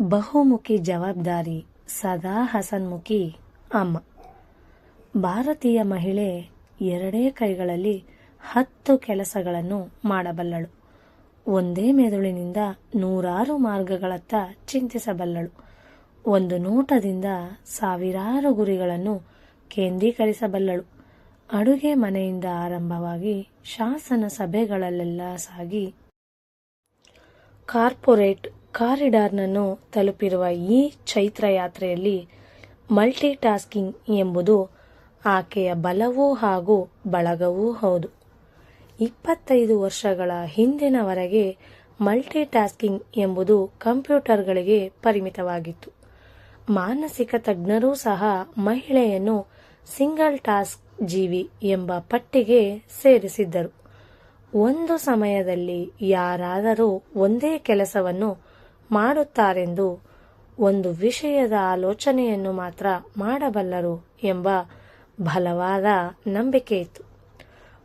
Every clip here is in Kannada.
ಬಹುಮುಖಿ ಜವಾಬ್ದಾರಿ ಸದಾ ಹಸನ್ಮುಖಿ ಅಮ್ಮ. ಭಾರತೀಯ ಮಹಿಳೆ ಎರಡೇ ಕೈಗಳಲ್ಲಿ ಹತ್ತು ಕೆಲಸಗಳನ್ನು ಮಾಡಬಲ್ಲಳು. ಒಂದೇ ಮೆದುಳಿನಿಂದ ನೂರಾರು ಮಾರ್ಗಗಳತ್ತ ಚಿಂತಿಸಬಲ್ಲಳು. ಒಂದು ನೋಟದಿಂದ ಸಾವಿರಾರು ಗುರಿಗಳನ್ನು ಕೇಂದ್ರೀಕರಿಸಬಲ್ಲಳು. ಅಡುಗೆ ಮನೆಯಿಂದ ಆರಂಭವಾಗಿ ಶಾಸನ ಸಭೆಗಳಲ್ಲೆಲ್ಲ ಸಾಗಿ ಕಾರ್ಪೊರೇಟ್ ಕಾರಿಡಾರ್ನನ್ನು ತಲುಪಿರುವ ಈ ಚೈತ್ರ ಯಾತ್ರೆಯಲ್ಲಿ ಮಲ್ಟಿ ಟಾಸ್ಕಿಂಗ್ ಎಂಬುದು ಆಕೆಯ ಬಲವೂ ಹಾಗೂ ಬಳಗವೂ ಹೌದು. ಇಪ್ಪತ್ತೈದು ವರ್ಷಗಳ ಹಿಂದಿನವರೆಗೆ ಮಲ್ಟಿ ಟಾಸ್ಕಿಂಗ್ ಎಂಬುದು ಕಂಪ್ಯೂಟರ್ಗಳಿಗೆ ಪರಿಮಿತವಾಗಿತ್ತು. ಮಾನಸಿಕ ತಜ್ಞರೂ ಸಹ ಮಹಿಳೆಯನ್ನು ಸಿಂಗಲ್ ಟಾಸ್ಕ್ ಜೀವಿ ಎಂಬ ಪಟ್ಟಿಗೆ ಸೇರಿಸಿದ್ದರು. ಒಂದು ಸಮಯದಲ್ಲಿ ಯಾರಾದರೂ ಒಂದೇ ಕೆಲಸವನ್ನು ಮಾಡುತ್ತಾರೆಂದು ಒಂದು ವಿಷಯದ ಆಲೋಚನೆಯನ್ನು ಮಾತ್ರ ಮಾಡಬಲ್ಲರು ಎಂಬ ಬಲವಾದ ನಂಬಿಕೆಯಿತ್ತು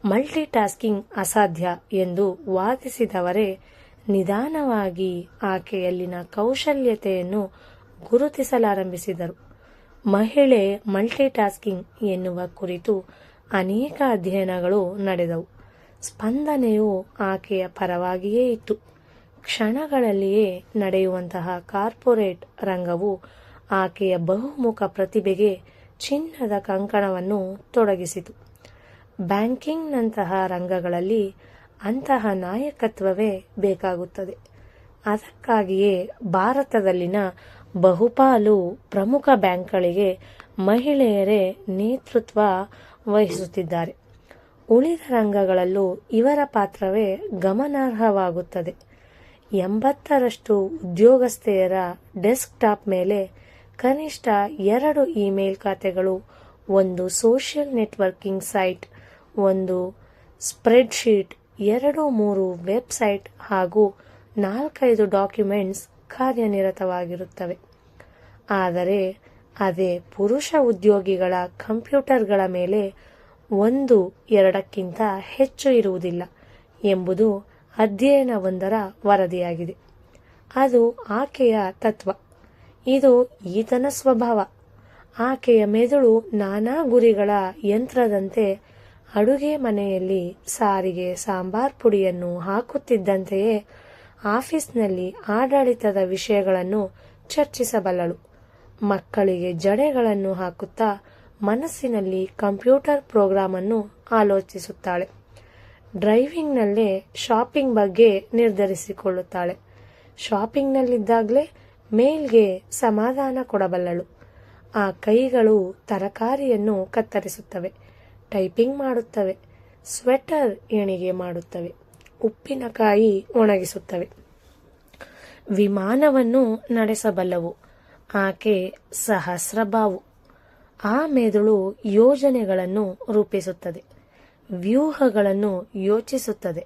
ಮಲ್ಟಿ ಟಾಸ್ಕಿಂಗ್ ಅಸಾಧ್ಯ ಎಂದು ವಾದಿಸಿದವರೇ ನಿಧಾನವಾಗಿ ಆಕೆಯಲ್ಲಿನ ಕೌಶಲ್ಯತೆಯನ್ನು ಗುರುತಿಸಲಾರಂಭಿಸಿದರು. ಮಹಿಳೆ ಮಲ್ಟಿ ಟಾಸ್ಕಿಂಗ್ ಎನ್ನುವ ಕುರಿತು ಅನೇಕ ಅಧ್ಯಯನಗಳು ನಡೆದವು. ಸ್ಪಂದನೆಯು ಆಕೆಯ ಪರವಾಗಿಯೇ ಇತ್ತು. ಕ್ಷಣಗಳಲ್ಲಿಯೇ ನಡೆಯುವಂತಹ ಕಾರ್ಪೊರೇಟ್ ರಂಗವು ಆಕೆಯ ಬಹುಮುಖ ಪ್ರತಿಭೆಗೆ ಚಿನ್ನದ ಕಂಕಣವನ್ನು ತೊಡಗಿಸಿತು. ಬ್ಯಾಂಕಿಂಗ್ನಂತಹ ರಂಗಗಳಲ್ಲಿ ಅಂತಹ ನಾಯಕತ್ವವೇ ಬೇಕಾಗುತ್ತದೆ. ಅದಕ್ಕಾಗಿಯೇ ಭಾರತದಲ್ಲಿನ ಬಹುಪಾಲು ಪ್ರಮುಖ ಬ್ಯಾಂಕ್ಗಳಿಗೆ ಮಹಿಳೆಯರೇ ನೇತೃತ್ವ ವಹಿಸುತ್ತಿದ್ದಾರೆ. ಉಳಿದ ರಂಗಗಳಲ್ಲೂ ಇವರ ಪಾತ್ರವೇ ಗಮನಾರ್ಹವಾಗುತ್ತದೆ. ಎಂಬತ್ತರಷ್ಟು ಉದ್ಯೋಗಸ್ಥೆಯರ ಡೆಸ್ಕ್ಟಾಪ್ ಮೇಲೆ ಕನಿಷ್ಠ ಎರಡು ಇಮೇಲ್ ಖಾತೆಗಳು, ಒಂದು ಸೋಷಿಯಲ್ ನೆಟ್ವರ್ಕಿಂಗ್ ಸೈಟ್, ಒಂದು ಸ್ಪ್ರೆಡ್ಶೀಟ್, ಎರಡು ಮೂರು ವೆಬ್ಸೈಟ್ ಹಾಗೂ ನಾಲ್ಕೈದು ಡಾಕ್ಯುಮೆಂಟ್ಸ್ ಕಾರ್ಯನಿರತವಾಗಿರುತ್ತವೆ. ಆದರೆ, ಅದೇ ಪುರುಷ ಉದ್ಯೋಗಿಗಳ ಕಂಪ್ಯೂಟರ್ಗಳ ಮೇಲೆ ಒಂದು ಎರಡಕ್ಕಿಂತ ಹೆಚ್ಚು ಇರುವುದಿಲ್ಲ ಎಂಬುದು ಅಧ್ಯಯನವೊಂದರ ವರದಿಯಾಗಿದೆ. ಅದು ಆಕೆಯ ತತ್ವ. ಇದು ಈತನ ಸ್ವಭಾವ. ಆಕೆಯ ಮೆದುಳು ನಾನಾ ಗುರಿಗಳ ಯಂತ್ರದಂತೆ ಅಡುಗೆ ಮನೆಯಲ್ಲಿ ಸಾರಿಗೆ ಸಾಂಬಾರ್ ಪುಡಿಯನ್ನು ಹಾಕುತ್ತಿದ್ದಂತೆಯೇ ಆಫೀಸ್ನಲ್ಲಿ ಆಡಳಿತದ ವಿಷಯಗಳನ್ನು ಚರ್ಚಿಸಬಲ್ಲಳು. ಮಕ್ಕಳಿಗೆ ಜಡೆಗಳನ್ನು ಹಾಕುತ್ತಾ ಮನಸ್ಸಿನಲ್ಲಿ ಕಂಪ್ಯೂಟರ್ ಪ್ರೋಗ್ರಾಮ್ ಅನ್ನು ಆಲೋಚಿಸುತ್ತಾಳೆ. ಡ್ರೈವಿಂಗ್ನಲ್ಲೇ ಶಾಪಿಂಗ್ ಬಗ್ಗೆ ನಿರ್ಧರಿಸಿಕೊಳ್ಳುತ್ತಾಳೆ. ಶಾಪಿಂಗ್ನಲ್ಲಿದ್ದಾಗಲೇ ಮೇಲ್ಗೆ ಸಮಾಧಾನ ಕೊಡಬಲ್ಲಳು. ಆ ಕೈಗಳು ತರಕಾರಿಯನ್ನು ಕತ್ತರಿಸುತ್ತವೆ, ಟೈಪಿಂಗ್ ಮಾಡುತ್ತವೆ, ಸ್ವೆಟರ್ ಎಣಿಗೆ ಮಾಡುತ್ತವೆ ಉಪ್ಪಿನಕಾಯಿ ಒಣಗಿಸುತ್ತವೆ. ವಿಮಾನವನ್ನು ನಡೆಸಬಲ್ಲವು, ಆಕೆ ಸಹಸ್ರಬಾವು. ಆ ಮೆದುಳು ಯೋಜನೆಗಳನ್ನು ರೂಪಿಸುತ್ತದೆ. ವ್ಯೂಹಗಳನ್ನು ಯೋಚಿಸುತ್ತದೆ,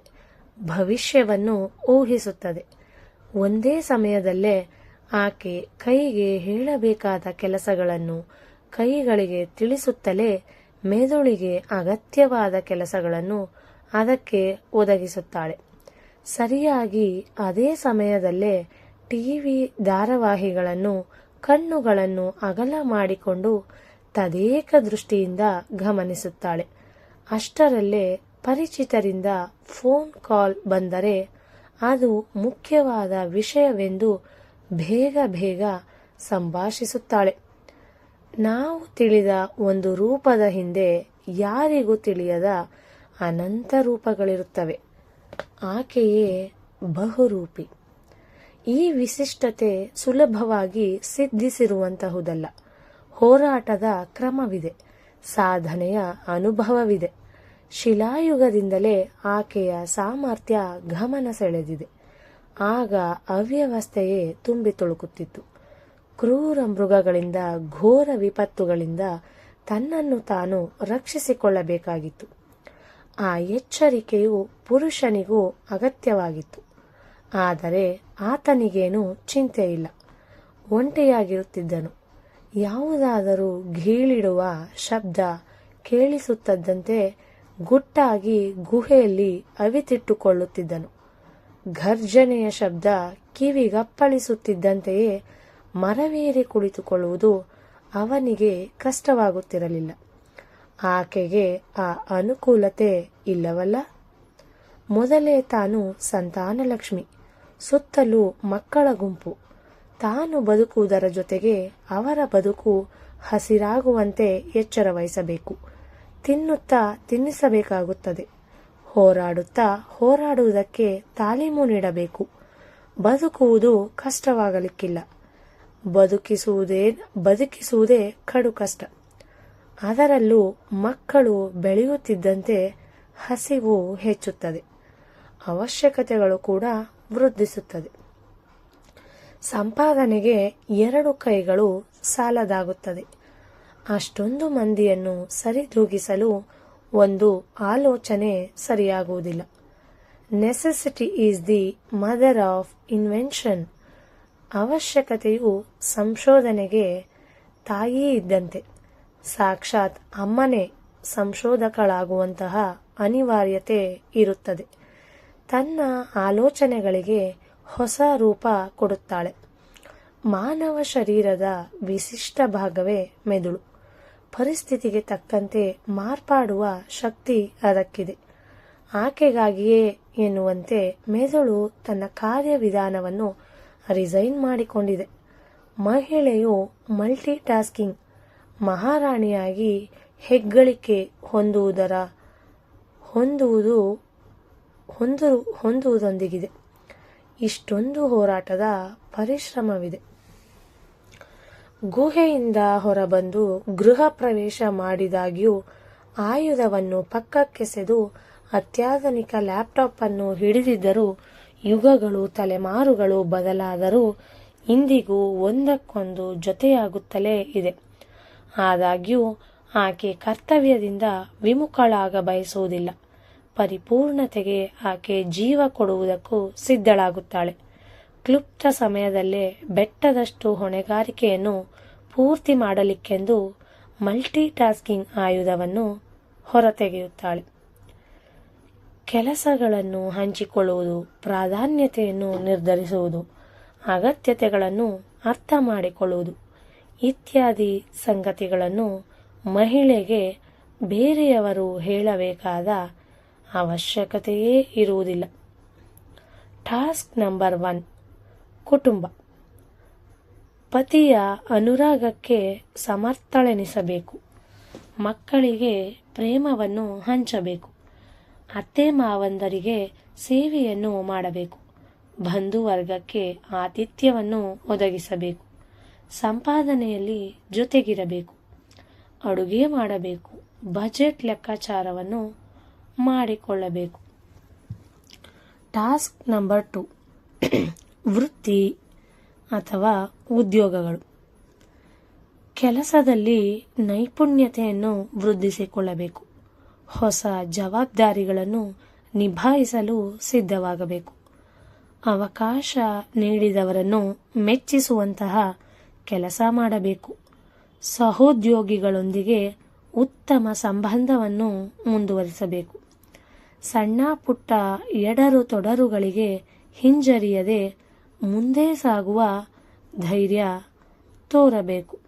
ಭವಿಷ್ಯವನ್ನು ಊಹಿಸುತ್ತದೆ. ಒಂದೇ ಸಮಯದಲ್ಲೇ ಆಕೆ ಕೈಗೆ ಹೇಳಬೇಕಾದ ಕೆಲಸಗಳನ್ನು ಕೈಗಳಿಗೆ ತಿಳಿಸುತ್ತಲೇ ಮೆದುಳಿಗೆ ಅಗತ್ಯವಾದ ಕೆಲಸಗಳನ್ನು ಅದಕ್ಕೆ ಒದಗಿಸುತ್ತಾಳೆ. ಸರಿಯಾಗಿ ಅದೇ ಸಮಯದಲ್ಲೇ ಟಿವಿ ಧಾರಾವಾಹಿಗಳನ್ನು, ಕಣ್ಣುಗಳನ್ನು ಅಗಲ ಮಾಡಿಕೊಂಡು ತದೇಕ ದೃಷ್ಟಿಯಿಂದ ಗಮನಿಸುತ್ತಾಳೆ. ಅಷ್ಟರಲ್ಲೇ ಪರಿಚಿತರಿಂದ ಫೋನ್ ಕಾಲ್ ಬಂದರೆ ಅದು ಮುಖ್ಯವಾದ ವಿಷಯವೆಂದು ಬೇಗ ಬೇಗ ಸಂಭಾಷಿಸುತ್ತಾಳೆ. ನಾವು ತಿಳಿದ ಒಂದು ರೂಪದ ಹಿಂದೆ ಯಾರಿಗೂ ತಿಳಿಯದ ಅನಂತ ರೂಪಗಳಿರುತ್ತವೆ. ಆಕೆಯೇ ಬಹುರೂಪಿ. ಈ ವಿಶಿಷ್ಟತೆ ಸುಲಭವಾಗಿ ಸಿದ್ಧಿಸಿರುವಂತಹುದಲ್ಲ. ಹೋರಾಟದ ಕ್ರಮವಿದೆ. ಸಾಧನೆಯ ಅನುಭವವಿದೆ. ಶಿಲಾಯುಗದಿಂದಲೇ ಆಕೆಯ ಸಾಮರ್ಥ್ಯ ಗಮನ ಸೆಳೆದಿದೆ ಆಗ ಅವ್ಯವಸ್ಥೆಯೇ ತುಂಬಿ ತುಳುಕುತ್ತಿತ್ತು. ಕ್ರೂರ ಮೃಗಗಳಿಂದ ಘೋರ ವಿಪತ್ತುಗಳಿಂದ ತನ್ನನ್ನು ತಾನು ರಕ್ಷಿಸಿಕೊಳ್ಳಬೇಕಾಗಿತ್ತು. ಆ ಎಚ್ಚರಿಕೆಯು ಪುರುಷನಿಗೂ ಅಗತ್ಯವಾಗಿತ್ತು. ಆದರೆ ಆತನಿಗೇನು ಚಿಂತೆ ಇಲ್ಲ ಒಂಟಿಯಾಗಿರುತ್ತಿದ್ದನು. ಯಾವುದಾದರೂ ಘೀಳಿಡುವ ಶಬ್ದ ಕೇಳಿಸುತ್ತದ್ದಂತೆ ಗುಟ್ಟಾಗಿ ಗುಹೆಯಲ್ಲಿ ಅವಿತಿಟ್ಟುಕೊಳ್ಳುತ್ತಿದ್ದನು. ಘರ್ಜನೆಯ ಶಬ್ದ ಕಿವಿಗಪ್ಪಳಿಸುತ್ತಿದ್ದಂತೆಯೇ ಮರವೇರಿ ಕುಳಿತುಕೊಳ್ಳುವುದು ಅವನಿಗೆ ಕಷ್ಟವಾಗುತ್ತಿರಲಿಲ್ಲ. ಆಕೆಗೆ ಆ ಅನುಕೂಲತೆ ಇಲ್ಲವಲ್ಲ? ಮೊದಲೇ ತಾನು ಸಂತಾನಲಕ್ಷ್ಮಿ, ಸುತ್ತಲೂ ಮಕ್ಕಳ ಗುಂಪು. ತಾನು ಬದುಕುವುದರ ಜೊತೆಗೆ ಅವರ ಬದುಕು ಹಸಿರಾಗುವಂತೆ ಎಚ್ಚರ ವಹಿಸಬೇಕು. ತಿನ್ನುತ್ತಾ ತಿನ್ನಿಸಬೇಕಾಗುತ್ತದೆ. ಹೋರಾಡುತ್ತಾ ಹೋರಾಡುವುದಕ್ಕೆ ತಾಲೀಮು ನೀಡಬೇಕು. ಬದುಕುವುದು ಕಷ್ಟವಾಗಲಿಕ್ಕಿಲ್ಲ. ಬದುಕಿಸುವುದೇ ಬದುಕಿಸುವುದೇ ಕಡು ಕಷ್ಟ. ಅದರಲ್ಲೂ ಮಕ್ಕಳು ಬೆಳೆಯುತ್ತಿದ್ದಂತೆ ಹಸಿವು ಹೆಚ್ಚುತ್ತದೆ. ಅವಶ್ಯಕತೆಗಳು ಕೂಡ ವೃದ್ಧಿಸುತ್ತದೆ. ಸಂಪಾದನೆಗೆ ಎರಡು ಕೈಗಳು ಸಾಲದಾಗುತ್ತದೆ. ಅಷ್ಟೊಂದು ಮಂದಿಯನ್ನು ಸರಿದೂಗಿಸಲು ಒಂದು ಆಲೋಚನೆ ಸರಿಯಾಗುವುದಿಲ್ಲ. Necessity is the mother of invention ಅವಶ್ಯಕತೆಯು ಸಂಶೋಧನೆಗೆ ತಾಯಿ ಇದ್ದಂತೆ. ಸಾಕ್ಷಾತ್ ಅಮ್ಮನೇ ಸಂಶೋಧಕಳಾಗುವಂತಹ ಅನಿವಾರ್ಯತೆ ಇರುತ್ತದೆ. ತನ್ನ ಆಲೋಚನೆಗಳಿಗೆ ಹೊಸ ರೂಪ ಕೊಡುತ್ತಾಳೆ. ಮಾನವ ಶರೀರದ ವಿಶಿಷ್ಟ ಭಾಗವೇ ಮೆದುಳು. ಪರಿಸ್ಥಿತಿಗೆ ತಕ್ಕಂತೆ ಮಾರ್ಪಾಡುವ ಶಕ್ತಿ ಅದಕ್ಕಿದೆ. ಆಕೆಗಾಗಿಯೇ ಎನ್ನುವಂತೆ ಮೆದುಳು ತನ್ನ ಕಾರ್ಯವಿಧಾನವನ್ನು ರಿಸೈನ್ ಮಾಡಿಕೊಂಡಿದೆ. ಮಹಿಳೆಯು ಮಲ್ಟಿ ಟಾಸ್ಕಿಂಗ್ ಮಹಾರಾಣಿಯಾಗಿ ಹೆಗ್ಗಳಿಕೆ ಹೊಂದುವುದರ ಹೊಂದುವುದು ಹೊಂದು ಹೊಂದುವುದೊಂದಿಗಿದೆ. ಇಷ್ಟೊಂದು ಹೋರಾಟದ ಪರಿಶ್ರಮವಿದೆ. ಗುಹೆಯಿಂದ ಹೊರಬಂದು ಗೃಹ ಪ್ರವೇಶ ಮಾಡಿದಾಗ್ಯೂ ಆಯುಧವನ್ನು ಪಕ್ಕಕ್ಕೆಸೆದು ಅತ್ಯಾಧುನಿಕ ಲ್ಯಾಪ್ಟಾಪ್ ಅನ್ನು ಹಿಡಿದಿದ್ದರೂ ಯುಗಗಳು, ತಲೆಮಾರುಗಳು ಬದಲಾದರೂ ಇಂದಿಗೂ ಒಂದಕ್ಕೊಂದು ಜೊತೆಯಾಗುತ್ತಲೇ ಇದೆ. ಆದಾಗ್ಯೂ ಆಕೆ ಕರ್ತವ್ಯದಿಂದ ವಿಮುಖಳಾಗ ಬಯಸುವುದಿಲ್ಲ ಪರಿಪೂರ್ಣತೆಗೆ ಆಕೆ ಜೀವ ಕೊಡುವುದಕ್ಕೂ ಸಿದ್ಧಳಾಗುತ್ತಾಳೆ. ಕ್ಲುಪ್ತ ಸಮಯದಲ್ಲೇ ಬೆಟ್ಟದಷ್ಟು ಹೊಣೆಗಾರಿಕೆಯನ್ನು ಪೂರ್ತಿ ಮಾಡಲಿಕ್ಕೆಂದು ಮಲ್ಟಿ ಟಾಸ್ಕಿಂಗ್ ಆಯುಧವನ್ನು ಹೊರತೆಗೆಯುತ್ತಾಳೆ. ಕೆಲಸಗಳನ್ನು ಹಂಚಿಕೊಳ್ಳುವುದು, ಪ್ರಾಧಾನ್ಯತೆಯನ್ನು ನಿರ್ಧರಿಸುವುದು, ಅಗತ್ಯತೆಗಳನ್ನು ಅರ್ಥ ಮಾಡಿಕೊಳ್ಳುವುದು ಇತ್ಯಾದಿ ಸಂಗತಿಗಳನ್ನು ಮಹಿಳೆಗೆ ಬೇರೆಯವರು ಹೇಳಬೇಕಾದ ಅವಶ್ಯಕತೆಯೇ ಇರುವುದಿಲ್ಲ. ಟಾಸ್ಕ್ ನಂಬರ್ ಒನ್, ಕುಟುಂಬ. ಪತಿಯ ಅನುರಾಗಕ್ಕೆ ಸಮರ್ಥಳೆನಿಸಬೇಕು. ಮಕ್ಕಳಿಗೆ ಪ್ರೇಮವನ್ನು ಹಂಚಬೇಕು. ಅತ್ತೆ ಮಾವಂದರಿಗೆ ಸೇವೆಯನ್ನು ಮಾಡಬೇಕು. ಬಂಧುವರ್ಗಕ್ಕೆ ಆತಿಥ್ಯವನ್ನು ಒದಗಿಸಬೇಕು. ಸಂಪಾದನೆಯಲ್ಲಿ ಜೊತೆಗಿರಬೇಕು. ಅಡುಗೆ ಮಾಡಬೇಕು. ಬಜೆಟ್ ಲೆಕ್ಕಾಚಾರವನ್ನು ಮಾಡಿಕೊಳ್ಳಬೇಕು. Task number two. ವೃತ್ತಿ ಅಥವಾ ಉದ್ಯೋಗಗಳು. ಕೆಲಸದಲ್ಲಿ ನೈಪುಣ್ಯತೆಯನ್ನು ವೃದ್ಧಿಸಿಕೊಳ್ಳಬೇಕು. ಹೊಸ ಜವಾಬ್ದಾರಿಗಳನ್ನು ನಿಭಾಯಿಸಲು ಸಿದ್ಧವಾಗಬೇಕು. ಅವಕಾಶ ನೀಡಿದವರನ್ನು ಮೆಚ್ಚಿಸುವಂತಹ ಕೆಲಸ ಮಾಡಬೇಕು. ಸಹೋದ್ಯೋಗಿಗಳೊಂದಿಗೆ ಉತ್ತಮ ಸಂಬಂಧವನ್ನು ಮುಂದುವರಿಸಬೇಕು. ಸಣ್ಣ ಪುಟ್ಟ ಎಡರು ತೊಡರುಗಳಿಗೆ ಹಿಂಜರಿಯದೆ ಮುಂದೆ ಸಾಗುವ ಧೈರ್ಯ ತೋರಬೇಕು.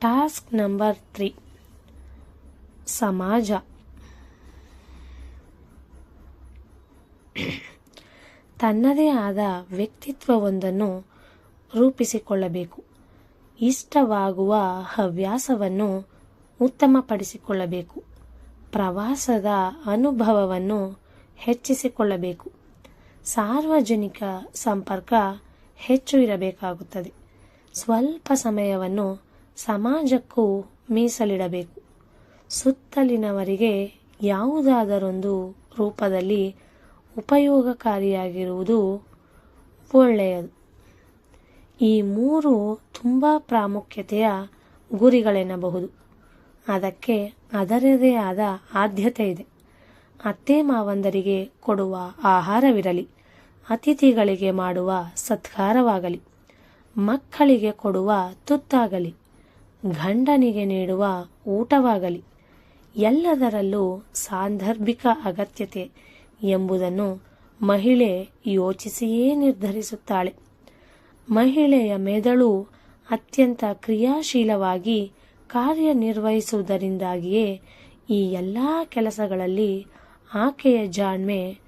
Task number three. ಸಮಾಜ. ತನ್ನದೇ ಆದ ವ್ಯಕ್ತಿತ್ವವೊಂದನ್ನು ರೂಪಿಸಿಕೊಳ್ಳಬೇಕು. ಇಷ್ಟವಾಗುವ ಹವ್ಯಾಸವನ್ನು ಉತ್ತಮಪಡಿಸಿಕೊಳ್ಳಬೇಕು. ಪ್ರವಾಸದ ಅನುಭವವನ್ನು ಹೆಚ್ಚಿಸಿಕೊಳ್ಳಬೇಕು. ಸಾರ್ವಜನಿಕ ಸಂಪರ್ಕ ಹೆಚ್ಚು ಇರಬೇಕಾಗುತ್ತದೆ. ಸ್ವಲ್ಪ ಸಮಯವನ್ನು ಸಮಾಜಕ್ಕೂ ಮೀಸಲಿಡಬೇಕು. ಸುತ್ತಲಿನವರಿಗೆ ಯಾವುದಾದರೊಂದು ರೂಪದಲ್ಲಿ ಉಪಯೋಗಕಾರಿಯಾಗಿರುವುದು ಒಳ್ಳೆಯದು. ಈ ಮೂರು ತುಂಬ ಪ್ರಾಮುಖ್ಯತೆಯ ಗುರಿಗಳೆನ್ನಬಹುದು. ಅದಕ್ಕೆ ಅದರದೇ ಆದ ಆದ್ಯತೆ ಇದೆ. ಅತ್ತೆ ಮಾವಂದರಿಗೆ ಕೊಡುವ ಆಹಾರವಿರಲಿ, ಅತಿಥಿಗಳಿಗೆ ಮಾಡುವ ಸತ್ಕಾರವಾಗಲಿ, ಮಕ್ಕಳಿಗೆ ಕೊಡುವ ತುತ್ತಾಗಲಿ, ಗಂಡನಿಗೆ ನೀಡುವ ಊಟವಾಗಲಿ, ಎಲ್ಲದರಲ್ಲೂ ಸಾಂದರ್ಭಿಕ ಅಗತ್ಯತೆ ಎಂಬುದನ್ನು ಮಹಿಳೆ ಯೋಚಿಸಿಯೇ ನಿರ್ಧರಿಸುತ್ತಾಳೆ. ಮಹಿಳೆಯ ಮೆದಳು ಅತ್ಯಂತ ಕ್ರಿಯಾಶೀಲವಾಗಿ ಕಾರ್ಯನಿರ್ವಹಿಸುವುದರಿಂದಾಗಿಯೇ ಈ ಎಲ್ಲ ಕೆಲಸಗಳಲ್ಲಿ ಆಕೆಯ ಜಾಣ್ಮೆ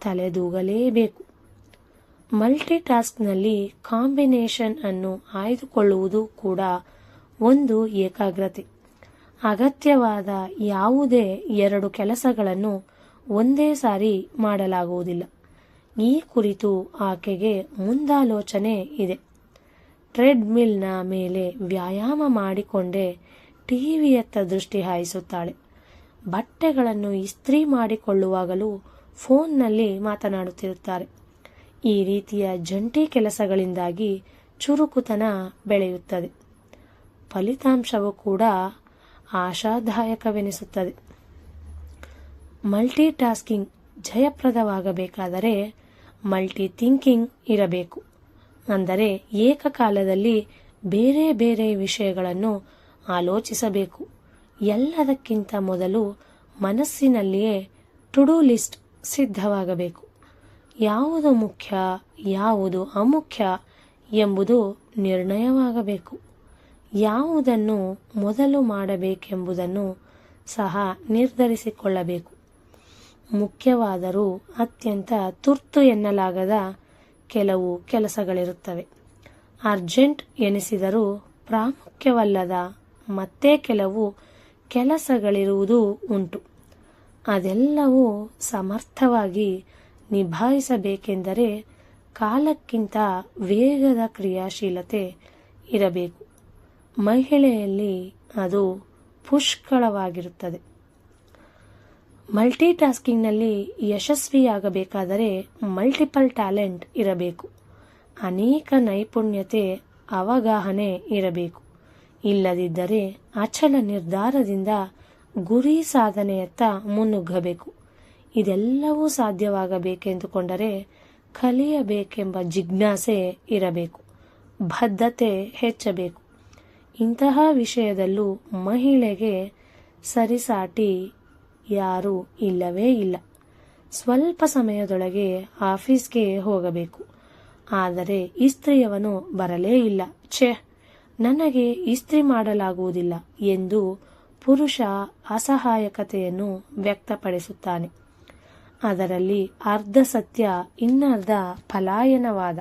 ತಲೆದೂಗಲೇಬೇಕು. ಮಲ್ಟಿಟಾಸ್ಕ್ನಲ್ಲಿ ಕಾಂಬಿನೇಷನ್ ಅನ್ನು ಆಯ್ದುಕೊಳ್ಳುವುದು ಕೂಡ ಒಂದು ಏಕಾಗ್ರತೆ. ಅಗತ್ಯವಾದ ಯಾವುದೇ ಎರಡು ಕೆಲಸಗಳನ್ನು ಒಂದೇ ಸಾರಿ ಮಾಡಲಾಗುವುದಿಲ್ಲ. ಈ ಕುರಿತು ಆಕೆಗೆ ಮುಂದಾಲೋಚನೆ ಇದೆ. ಟ್ರೆಡ್ಮಿಲ್ನ ಮೇಲೆ ವ್ಯಾಯಾಮ ಮಾಡಿಕೊಂಡೇ ಟಿವಿಯತ್ತ ದೃಷ್ಟಿ ಹಾಯಿಸುತ್ತಾಳೆ. ಬಟ್ಟೆಗಳನ್ನು ಇಸ್ತ್ರಿ ಮಾಡಿಕೊಳ್ಳುವಾಗಲೂ ಫೋನ್ನಲ್ಲಿ ಮಾತನಾಡುತ್ತಿರುತ್ತಾರೆ. ಈ ರೀತಿಯ ಜಂಟಿ ಕೆಲಸಗಳಿಂದಾಗಿ ಚುರುಕುತನ ಬೆಳೆಯುತ್ತದೆ. ಫಲಿತಾಂಶವು ಕೂಡ ಆಶಾದಾಯಕವೆನಿಸುತ್ತದೆ. ಮಲ್ಟಿ ಟಾಸ್ಕಿಂಗ್ ಜಯಪ್ರದವಾಗಬೇಕಾದರೆ ಮಲ್ಟಿ ಥಿಂಕಿಂಗ್ ಇರಬೇಕು. ಅಂದರೆ ಏಕಕಾಲದಲ್ಲಿ ಬೇರೆ ಬೇರೆ ವಿಷಯಗಳನ್ನು ಆಲೋಚಿಸಬೇಕು. ಎಲ್ಲದಕ್ಕಿಂತ ಮೊದಲು ಮನಸ್ಸಿನಲ್ಲಿಯೇ ಟುಡೂ ಲಿಸ್ಟ್ ಸಿದ್ಧವಾಗಬೇಕು. ಯಾವುದು ಮುಖ್ಯ, ಯಾವುದು ಅಮುಖ್ಯ ಎಂಬುದು ನಿರ್ಣಯವಾಗಬೇಕು. ಯಾವುದನ್ನು ಮೊದಲು ಮಾಡಬೇಕೆಂಬುದನ್ನು ಸಹ ನಿರ್ಧರಿಸಿಕೊಳ್ಳಬೇಕು. ಮುಖ್ಯವಾದರೂ ಅತ್ಯಂತ ತುರ್ತು ಎನ್ನಲಾಗದ ಕೆಲವು ಕೆಲಸಗಳಿರುತ್ತವೆ. ಅರ್ಜೆಂಟ್ ಎನಿಸಿದರೂ ಪ್ರಾಮುಖ್ಯವಲ್ಲದ ಮತ್ತೆ ಕೆಲವು ಕೆಲಸಗಳಿರುವುದು ಉಂಟು. ಅದೆಲ್ಲವೂ ಸಮರ್ಥವಾಗಿ ನಿಭಾಯಿಸಬೇಕೆಂದರೆ ಕಾಲಕ್ಕಿಂತ ವೇಗದ ಕ್ರಿಯಾಶೀಲತೆ ಇರಬೇಕು. ಮಹಿಳೆಯಲ್ಲಿ ಅದು ಪುಷ್ಕಳವಾಗಿರುತ್ತದೆ. ಮಲ್ಟಿಟಾಸ್ಕಿಂಗ್ನಲ್ಲಿ ಯಶಸ್ವಿಯಾಗಬೇಕಾದರೆ ಮಲ್ಟಿಪಲ್ ಟ್ಯಾಲೆಂಟ್ ಇರಬೇಕು. ಅನೇಕ ನೈಪುಣ್ಯತೆ, ಅವಗಾಹನೆ ಇರಬೇಕು. ಇಲ್ಲದಿದ್ದರೆ ಅಚಲ ನಿರ್ಧಾರದಿಂದ ಗುರಿ ಸಾಧನೆಯತ್ತ ಮುನ್ನುಗ್ಗಬೇಕು. ಇದೆಲ್ಲವೂ ಸಾಧ್ಯವಾಗಬೇಕೆಂದುಕೊಂಡರೆ ಕಲಿಯಬೇಕೆಂಬ ಜಿಜ್ಞಾಸೆ ಇರಬೇಕು. ಬದ್ಧತೆ ಹೆಚ್ಚಬೇಕು. ಇಂತಹ ವಿಷಯದಲ್ಲೂ ಮಹಿಳೆಗೆ ಸರಿಸಾಟಿ ಯಾರೂ ಇಲ್ಲವೇ ಇಲ್ಲ. ಸ್ವಲ್ಪ ಸಮಯದೊಳಗೆ ಆಫೀಸ್ಗೆ ಹೋಗಬೇಕು. ಆದರೆ ಇಸ್ತ್ರಿಯವನು ಬರಲೇ ಇಲ್ಲ. ಛೆ, ನನಗೆ ಇಸ್ತ್ರಿ ಮಾಡಲಾಗುವುದಿಲ್ಲ ಎಂದು ಪುರುಷ ಅಸಹಾಯಕತೆಯನ್ನು ವ್ಯಕ್ತಪಡಿಸುತ್ತಾನೆ. ಅದರಲ್ಲಿ ಅರ್ಧ ಸತ್ಯ, ಇನ್ನರ್ಧ ಪಲಾಯನವಾದ.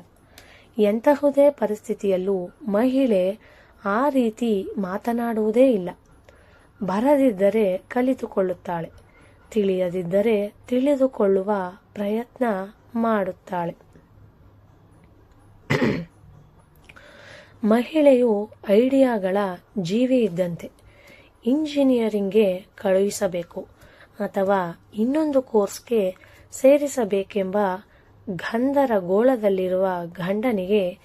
ಎಂತಹುದೇ ಪರಿಸ್ಥಿತಿಯಲ್ಲೂ ಮಹಿಳೆ ಆ ರೀತಿ ಮಾತನಾಡುವುದೇ ಇಲ್ಲ. ಬರದಿದ್ದರೆ ಕಲಿತುಕೊಳ್ಳುತ್ತಾಳೆ. ತಿಳಿಯದಿದ್ದರೆ ತಿಳಿದುಕೊಳ್ಳುವ ಪ್ರಯತ್ನ ಮಾಡುತ್ತಾಳೆ. ಮಹಿಳೆಯು ಐಡಿಯಾಗಳ ಜೀವಿ ಇದ್ದಂತೆ. ಇಂಜಿನಿಯರಿಂಗ್ಗೆ ಕಳುಹಿಸಬೇಕು ಅಥವಾ ಇನ್ನೊಂದು ಕೋರ್ಸ್ಗೆ ಸೇರಿಸಬೇಕೆಂಬ ಗಂಧರಗೋಳದಲ್ಲಿರುವ ಗಂಡನಿಗೆ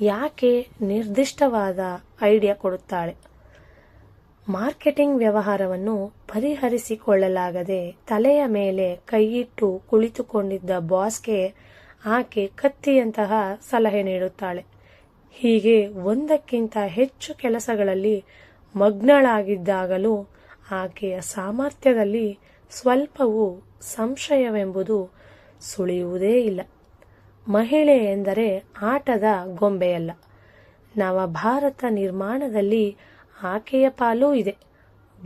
ಯಾಕೆ ನಿರ್ದಿಷ್ಟವಾದ ಐಡಿಯಾ ಕೊಡುತ್ತಾಳೆ? ಮಾರ್ಕೆಟಿಂಗ್ ವ್ಯವಹಾರವನ್ನು ಪರಿಹರಿಸಿಕೊಳ್ಳಲಾಗದೆ ತಲೆಯ ಮೇಲೆ ಕೈಯಿಟ್ಟು ಕುಳಿತುಕೊಂಡಿದ್ದ ಬಾಸ್ಗೆ ಆಕೆ ಕತ್ತಿಯಂತಹ ಸಲಹೆ ನೀಡುತ್ತಾಳೆ. ಹೀಗೆ ಒಂದಕ್ಕಿಂತ ಹೆಚ್ಚು ಕೆಲಸಗಳಲ್ಲಿ ಮಗ್ನಳಾಗಿದ್ದಾಗಲೂ ಆಕೆಯ ಸಾಮರ್ಥ್ಯದಲ್ಲಿ ಸ್ವಲ್ಪವೂ ಸಂಶಯವೆಂಬುದು ಸುಳಿಯುವುದೇ ಇಲ್ಲ. ಮಹಿಳೆ ಎಂದರೆ ಆಟದ ಗೊಂಬೆಯಲ್ಲ. ನವಭಾರತ ನಿರ್ಮಾಣದಲ್ಲಿ ಆಕೆಯ ಪಾಲೂ ಇದೆ.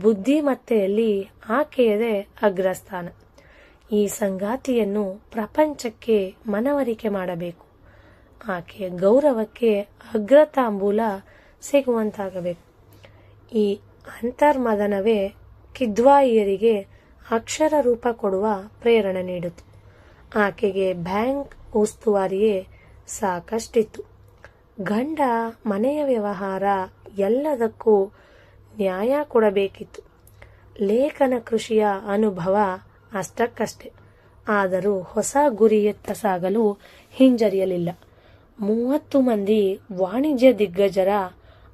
ಬುದ್ಧಿಮತ್ತೆಯಲ್ಲಿ ಆಕೆಯದೇ ಅಗ್ರಸ್ಥಾನ. ಈ ಸಂಗಾತಿಯನ್ನು ಪ್ರಪಂಚಕ್ಕೆ ಮನವರಿಕೆ ಮಾಡಬೇಕು. ಆಕೆಯ ಗೌರವಕ್ಕೆ ಅಗ್ರತಾಂಬೂಲ ಸಿಗುವಂತಾಗಬೇಕು. ಈ ಅಂತರ್ಮದನವೇ ಕಿದ್ವಾಯಿಯರಿಗೆ ಅಕ್ಷರ ರೂಪ ಕೊಡುವ ಪ್ರೇರಣೆ ನೀಡಿತು ಆಕೆಗೆ ಬ್ಯಾಂಕ್ ಉಸ್ತುವಾರಿಯೇ ಸಾಕಷ್ಟಿತ್ತು. ಗಂಡ ಮನೆಯ ವ್ಯವಹಾರ ಎಲ್ಲದಕ್ಕೂ ನ್ಯಾಯ ಕೊಡಬೇಕಿತ್ತು. ಲೇಖನ ಕೃಷಿಯ ಅನುಭವ ಅಷ್ಟಕ್ಕಷ್ಟೆ. ಆದರೂ ಹೊಸ ಗುರಿಯತ್ತ ಸಾಗಲು ಹಿಂಜರಿಯಲಿಲ್ಲ. ಮೂವತ್ತು ಮಂದಿ ವಾಣಿಜ್ಯ ದಿಗ್ಗಜರ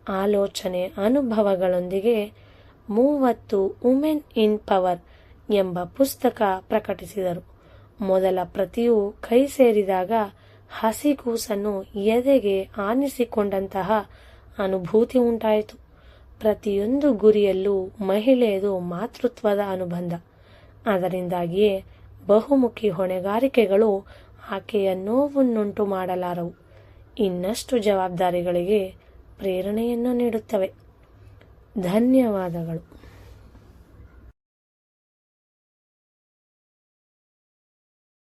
ಆಲೋಚನೆ ಅನುಭವಗಳೊಂದಿಗೆ ಮೂವತ್ತು ವುಮೆನ್ ಇನ್ ಪವರ್ ಎಂಬ ಪುಸ್ತಕ ಪ್ರಕಟಿಸಿದರು. ಮೊದಲ ಪ್ರತಿಯು ಕೈ ಸೇರಿದಾಗ ಹಸಿ ಕೂಸನ್ನು ಎದೆಗೆ ಆನಿಸಿಕೊಂಡಂತಹ ಅನುಭೂತಿ ಉಂಟಾಯಿತು. ಪ್ರತಿಯೊಂದು ಗುರಿಯಲ್ಲೂ ಮಹಿಳೆಯದು ಮಾತೃತ್ವದ ಅನುಬಂಧ. ಅದರಿಂದಾಗಿಯೇ ಬಹುಮುಖಿ ಹೊಣೆಗಾರಿಕೆಗಳು ಆಕೆಯ ನೋವನ್ನುಂಟು ಮಾಡಲಾರವು. ಇನ್ನಷ್ಟು ಜವಾಬ್ದಾರಿಗಳಿಗೆ ಪ್ರೇರಣೆಯನ್ನು ನೀಡುತ್ತವೆ. ಧನ್ಯವಾದಗಳು.